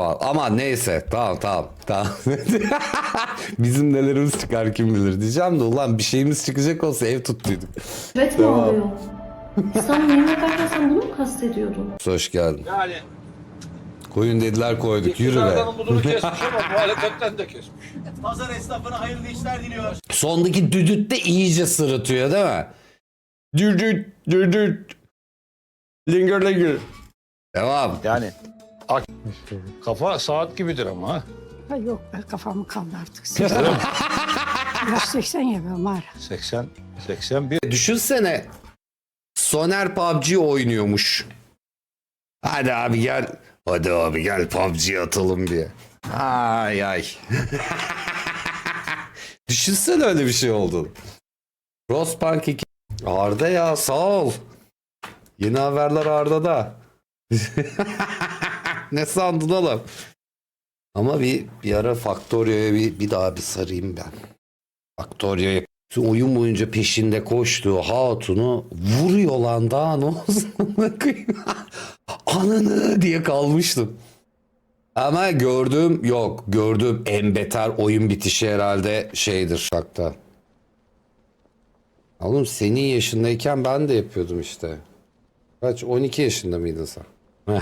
Ama neyse tamam tamam tamam. Bizim nelerimiz çıkar kim bilir diyeceğim de ulan bir şeyimiz çıkacak olsa ev tuttuyduk. Evet mi oluyor? Sen yayın yaparken sen bunu mu kastediyordun? Hoş geldin. Yani Koyun dediler koyduk yürü be. iktidardan umudunu kesmiş ama muhalefetten de kesmiş. Pazar esnafına hayırlı işler diliyor. Sondaki düdüt de iyice sırıtıyor değil mi? Düdüt düdüt. Linger linger. Devam. Yani ak- kafa saat gibidir ama ha. Ha yok be kafamı kaldı artık. Biraz 80 yapıyorum hala. 80 81 Düşünsene Soner PUBG oynuyormuş. Hadi abi gel. Hadi abi gel PUBG atalım diye. Ay ay. Düşünsene öyle bir şey oldu. Frostpunk 2. Arda ya sağ ol. Yeni haberler Arda'da. ne sandın oğlum? Ama bir, bir ara Factoria'ya bir, bir daha bir sarayım ben. Factoria'ya Tüm oyun boyunca peşinde koştuğu hatunu vuruyor lan daha ne olsun ananı diye kalmıştım. Ama gördüğüm yok gördüğüm en beter oyun bitişi herhalde şeydir şakta. Oğlum senin yaşındayken ben de yapıyordum işte. Kaç 12 yaşında mıydın sen?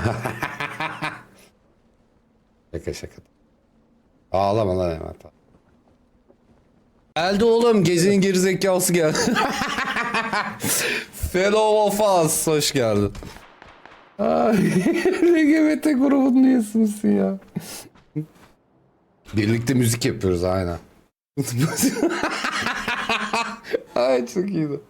şaka şaka. Ağlama lan hemen. Geldi oğlum gezinin gerizekalısı geldi. Fellow of Us hoş geldin. Ay, LGBT grubunun üyesi misin ya? Birlikte müzik yapıyoruz aynen. Ay çok iyiydi.